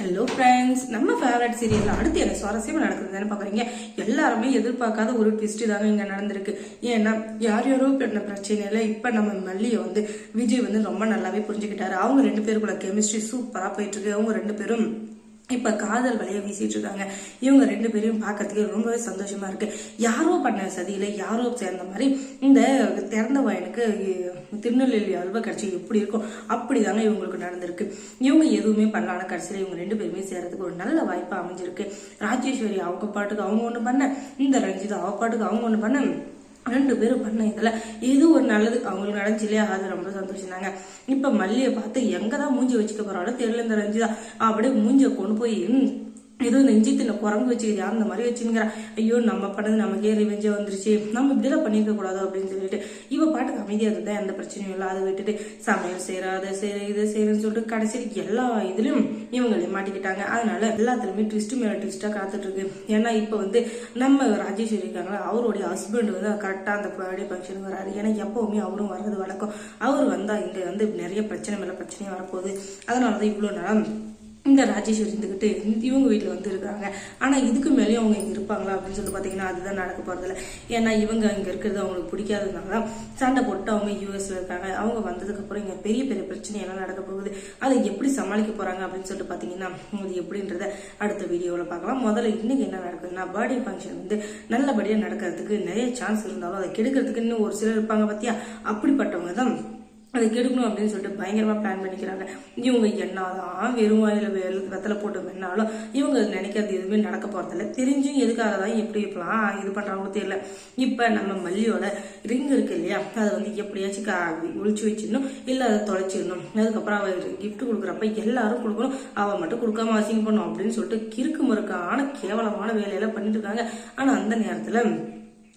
Hello friends நம்ம favourite சீரியலில் அடுத்து என்ன சுவாரஸ்யமா நடக்குதுன்னு பார்க்குறீங்க? எல்லாருமே எதிர்பார்க்காத ஒரு ட்விஸ்ட் தாங்க இங்கே நடந்திருக்கு. ஏன்னா யார் யாரோ பண்ண பிரச்சனையில இப்போ நம்ம மல்லியை வந்து விஜய் வந்து ரொம்ப நல்லாவே புரிஞ்சுக்கிட்டாரு. அவங்க ரெண்டு பேருக்குள்ள கெமிஸ்ட்ரி சூப்பராக போயிட்டுருக்கு அவங்க ரெண்டு பேரும் இப்ப காதல் வலையை வீசிட்டு இருக்காங்க. இவங்க ரெண்டு பேரையும் பார்க்கறதுக்கு ரொம்பவே சந்தோஷமா இருக்கு. யாரோ பண்ண சதியில யாரோ சேர்ந்த மாதிரி இந்த திறந்த வயனுக்கு திருநெல்வேலி அல்வா கட்சி எப்படி இருக்கும் அப்படிதாங்க இவங்களுக்கு நடந்திருக்கு. இவங்க எதுவுமே பண்ணலான கடைசியில இவங்க ரெண்டு பேருமே சேர்றதுக்கு ஒரு நல்ல வாய்ப்பு அமைஞ்சிருக்கு. ராஜேஸ்வரி அவங்க பாட்டுக்கு அவங்க ஒண்ணு பண்ண இந்த ரஞ்சிதா அவ பாட்டுக்கு அவங்க ஒண்ணு பண்ண ரெண்டு பேரும் பண்ண இதில் இது ஒரு நல்லது. அவங்களுக்கு நடந்துச்சு இல்லையா அது ரொம்ப சந்தோஷம் தாங்க. மல்லியை பார்த்து எங்கே தான் மூஞ்சி வச்சுக்க போறாலும் தெரியல இந்த ரஞ்சிதா. அப்படியே மூஞ்சிய கொண்டு போய் ஏதோ ஏதோ தின்ன குரங்கு வச்சுக்கிறியா? அந்த மாதிரி வச்சுங்கிறான் ஐயோ நம்ம பண்ணது நமக்கே ரிவெஞ்சா வந்துருச்சு. நம்ம இப்படிலாம் பண்ணியிருக்க கூடாது அப்படின்னு சொல்லிட்டு இவ அமைதியாக அமைதியா இருந்தா எந்த பிரச்சனையும் இல்லை அதை விட்டுட்டு சமையல் செய்யறா அதை செய்யற இதை செய்யறன்னு சொல்லிட்டு கடைசியில் எல்லா இதுலயும் இவங்களே மாட்டிக்கிட்டாங்க. அதனால எல்லாத்துலயுமே ட்விஸ்ட் மேல ட்விஸ்டா காத்துட்டு இருக்கு ஏன்னா இப்ப வந்து நம்ம ராஜேஸ்வரி இருக்காங்களா அவருடைய ஹஸ்பண்ட் வந்து கரெக்டா அந்த பர்த்டே ஃபங்க்ஷன் வராரு. ஏன்னா எப்பவுமே அவரும் வர்றது வழக்கம். அவர் வந்தா இங்க வந்து நிறைய பிரச்சனை மேல பிரச்சனையும் வரப்போகுது. அதனாலதான் இவ்வளவு நேரம் இந்த ராஜேஸ்வரி இருந்துக்கிட்டு இவங்க வீட்டில் வந்து இருக்காங்க ஆனால் இதுக்கு மேலேயும் அவங்க இங்கே இருப்பாங்களா அப்படின்னு சொல்லிட்டு பார்த்தீங்கன்னா அதுதான் நடக்க போகிறதில்ல ஏன்னா இவங்க இங்கே இருக்கிறது அவங்களுக்கு பிடிக்காததுனால தான் சண்டை போட்டு அவங்க யூஎஸ்ல இருக்காங்க. அவங்க வந்ததுக்கப்புறம் இங்கே பெரிய பெரிய பிரச்சனை எல்லாம் நடக்க போகுது. அதை எப்படி சமாளிக்க போகிறாங்க அப்படின்னு சொல்லிட்டு பார்த்தீங்கன்னா அது எப்படின்றத அடுத்த வீடியோவில் பார்க்கலாம். முதல்ல இன்னைக்கு என்ன நடக்குதுன்னா பர்த்டே ஃபங்க்ஷன் வந்து நல்லபடியாக நடக்கிறதுக்கு நிறைய சான்ஸ் இருந்தாலும் அதை கெடுக்கிறதுக்கு இன்னும் ஒரு சிலர் இருப்பாங்க பார்த்தியா அப்படிப்பட்டவங்க தான் அதை கெடுக்கணும் அப்படின்னு சொல்லிட்டு பயங்கரமா பிளான் பண்ணிக்கிறாங்க. இவங்க என்னதான் வெறும் வாயில வெ- வெத்தலை போட்டு வேணாலும் இவங்க நினைக்கிறது எதுவுமே நடக்க போகிறதில்ல தெரிஞ்சும் எதுக்காக தான் எப்படி இப்பெல்லாம் இது பண்ணுறாங்களோ தெரியல. இப்ப நம்ம மல்லியோட ரிங் இருக்கு இல்லையா? அதை வந்து எப்படியாச்சும் கா- வச்சிடணும். இல்ல அதை தொலைச்சிடணும். அதுக்கப்புறம் அவள் கிஃப்ட் கொடுக்குறப்ப எல்லாரும் கொடுக்கணும். அவ மட்டும் கொடுக்காம அசிங்கம் பண்ணும் அப்படின்னு சொல்லிட்டு கிறுக்கு முறுக்கான கேவலமான வேலையெல்லாம் பண்ணிட்டு இருக்காங்க. ஆனா அந்த நேரத்துல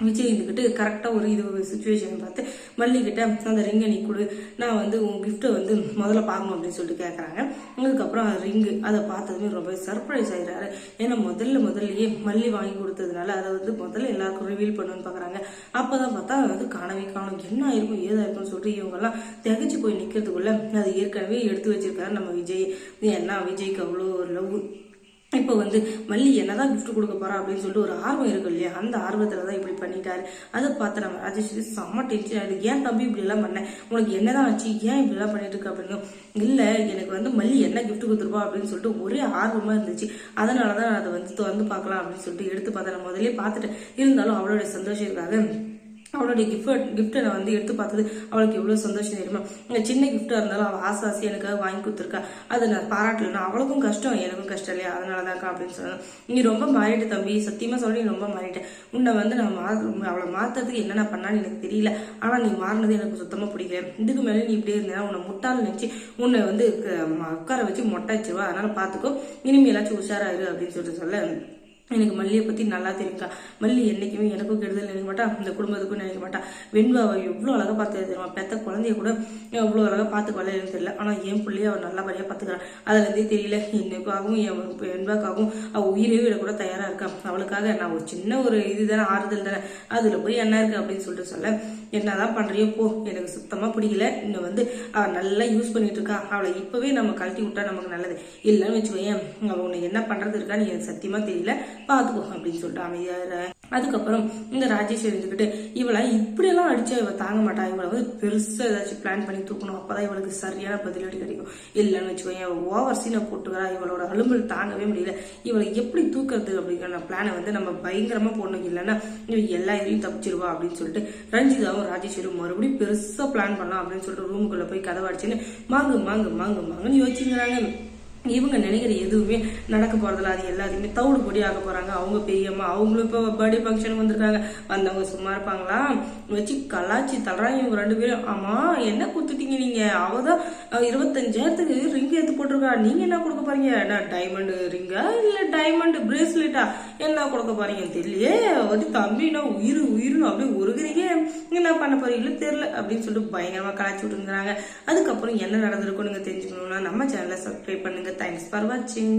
விஜய் இருந்துக்கிட்டு கரெக்டாக ஒரு இது சுச்சுவேஷன் பார்த்து மல்லிக்கிட்ட அந்த ரிங்கை நீ கொடு நான் வந்து உன் கிஃப்ட்டை வந்து முதல்ல பார்க்கணும் அப்படின்னு சொல்லிட்டு கேட்குறாங்க அதுக்கப்புறம் அந்த ரிங்கு அதை பார்த்ததுமே ரொம்ப சர்ப்ரைஸ் ஆயிடுறாரு. ஏன்னா முதல்ல முதல்லயே மல்லி வாங்கி கொடுத்ததுனால அதை வந்து முதல்ல எல்லாருக்கும் ரிவீல் பண்ணணும்னு பார்க்குறாங்க அப்போ தான் பார்த்தா அது வந்து காணவே காணும். என்ன ஆயிருக்கும் ஏதா இருக்கும்னு சொல்லிட்டு இவங்கெல்லாம் திகச்சு போய் நிற்கிறதுக்குள்ள அது ஏற்கனவே எடுத்து வச்சிருக்காரு நம்ம விஜய். என்ன விஜய்க்கு அவ்வளோ ஒரு லவ் இப்போ வந்து மல்லி என்னதான் கிஃப்ட் கொடுக்க போறா அப்படின்னு சொல்லிட்டு ஒரு ஆர்வம் இருக்கு இல்லையா? அந்த ஆர்வத்துல தான் இப்படி பண்ணிட்டாரு. அதை பார்த்து நம்ம ராஜேஸ்வரி செம்ம டென்ஷன் ஆயிடுது. ஏன் தம்பி இப்படி எல்லாம் பண்ண? உனக்கு என்னதான் ஆச்சு? ஏன் இப்படி எல்லாம் பண்ணிட்டு இருக்க அப்படின்னு? இல்ல எனக்கு வந்து மல்லி என்ன கிஃப்ட் கொடுத்துருப்பா அப்படின்னு சொல்லிட்டு ஒரே ஆர்வமா இருந்துச்சு. அதனாலதான் நான் அதை வந்து திறந்து பார்க்கலாம் அப்படின்னு சொல்லிட்டு எடுத்து பார்த்தேன் நான் முதல்லயே பார்த்துட்டேன். இருந்தாலும் அவளோட சந்தோஷம் இருக்காது அவளுடைய கிஃப்ட் கிஃப்ட்டை நான் வந்து எடுத்து பார்த்தது அவளுக்கு எவ்வளோ சந்தோஷம் தெரியுமா? சின்ன கிஃப்ட்டாக இருந்தாலும் அவள் ஆசை ஆசை எனக்காக வாங்கி கொடுத்துருக்கா. அதை நான் பாராட்டலைன்னா அவளுக்கும் கஷ்டம் எனக்கும் கஷ்டம் இல்லையா? அதனால தான்க்கா அப்படின்னு சொன்னேன் நீ ரொம்ப மாறிட்ட தம்பி. சத்தியமாக சொல்லி நீ ரொம்ப மாறிட்டேன் உன்னை வந்து நான் மா அவளை மாற்றுறதுக்கு என்னென்ன பண்ணான்னு எனக்கு தெரியல. ஆனால் நீ மாறினது எனக்கு சுத்தமாக பிடிக்கல. இதுக்கு மேலே நீ இப்படியே இருந்தேன்னா உன்னை முட்டாள் நினச்சி உன்னை வந்து க- உட்கார வச்சு மொட்டை வச்சுருவா அதனால பார்த்துக்கோ இனிமேலாச்சும் உஷாராயிரு அப்படின்னு சொல்லிட்டு சொல்ல எனக்கு மல்லியை பத்தி நல்லா தெரியும்க்கா. மல்லி என்னைக்குமே எனக்கும் கெடுதல் நினைக்க மாட்டா இந்த குடும்பத்துக்கும் நினைக்க மாட்டா. வெண்பாவை எவ்வளோ அழகாக பார்த்து தெரியுமா? பெத்த குழந்தைய கூட எவ்வளோ அழகாக பார்த்து வளையன்னு தெரியல. ஆனால் என் பிள்ளைய அவ நல்லபடியாக பார்த்துக்கிறான் அதுலேருந்தே தெரியல என்னைக்காகவும் என் வெண்பாக்காகவும் அவள் உயிரையும் விட கூட தயாராக இருக்கா. அவளுக்காக நான் ஒரு சின்ன ஒரு இதுதானே ஆறுதல் தானே. அதில் போய் என்ன இருக்கு அப்படின்னு சொல்லிட்டு சொல்ல. என்னதான் பண்றியோ போ எனக்கு சுத்தமா பிடிக்கல. இன்னும் வந்து அவ நல்லா யூஸ் பண்ணிட்டு இருக்கா. அவளை இப்பவே நம்ம கழட்டி விட்டா நமக்கு நல்லது. இல்லைன்னு வச்சுக்கோயேன் அவ உன்னை என்ன பண்றது இருக்கான்னு எனக்கு சத்தியமா தெரியல. பாத்துக்கோ அப்படின்னு சொல்லிட்டு அமைதியா அதுக்கப்புறம் இந்த ராஜேஷ் இருந்துக்கிட்டு இவளை இப்படியெல்லாம் அடிச்சா இவ தாங்க மாட்டா. இவளை வந்து பெருசா ஏதாச்சும் பிளான் பண்ணி தூக்கணும். அப்பதான் இவளுக்கு சரியான பதிலடி கிடைக்கும். இல்லைன்னு வச்சுக்கோயேன் ஓவர் சீனை போட்டுக்கிறா. இவளோட அலும்பல் தாங்கவே முடியல. இவளை எப்படி தூக்குறது அப்படிங்கிற பிளானை வந்து நம்ம பயங்கரமா போடணும். இல்லைன்னா இவ எல்லா இதையும் தப்பிச்சிருவா அப்படின்னு சொல்லிட்டு ரஞ்சிதாவும் ராஜேஸ்வரி மறுபடியும் பெருசா பிளான் பண்ணலாம் அப்படின்னு சொல்லிட்டு ரூமுக்குள்ள போய் கதவை அடிச்சுன்னு மாங்கு மாங்கு மாங்கு மாங்குன்னு யோசிச்சுங்கிறாங்க இவங்க நினைக்கிற எதுவுமே நடக்க போறதில்ல. அது எல்லாத்தையுமே தவிடு பொடி ஆக போறாங்க. அவங்க பெரியம்மா அவங்களும் இப்போ பர்த்டே ஃபங்க்ஷனுக்கு வந்திருக்காங்க. வந்தவங்க சும்மா இருப்பாங்களா? வச்சு கலாச்சி தள்ளுறாங்க இவங்க ரெண்டு பேரும். ஆமா என்ன கொடுத்துட்டீங்க நீங்க? அவதான் இருபத்தஞ்சாயிரத்துக்கு ரிங் கொடுத்துருக்கா நீங்கள் நீங்க என்ன கொடுக்க போறீங்க? என்ன டைமண்ட் ரிங்கா இல்ல டைமண்ட் பிரேஸ்லெட்டா என்ன கொடுக்க போறீங்கன்னு தெரியலையே. வந்து தம்பினா உயிர் உயிர்னு அப்படியே உருகுறீங்க. என்ன பண்ண போறீங்களோ தெரியல அப்படின்னு சொல்லிட்டு பயங்கரமா கலாச்சி விட்டுருந்துறாங்க அதுக்கப்புறம் என்ன நடந்திருக்கும் நீங்க தெரிஞ்சுக்கணும்னா நம்ம சேனலை சப்ஸ்கிரைப் பண்ணுங்க. தேங்க்ஸ் ஃபார் வாட்சிங்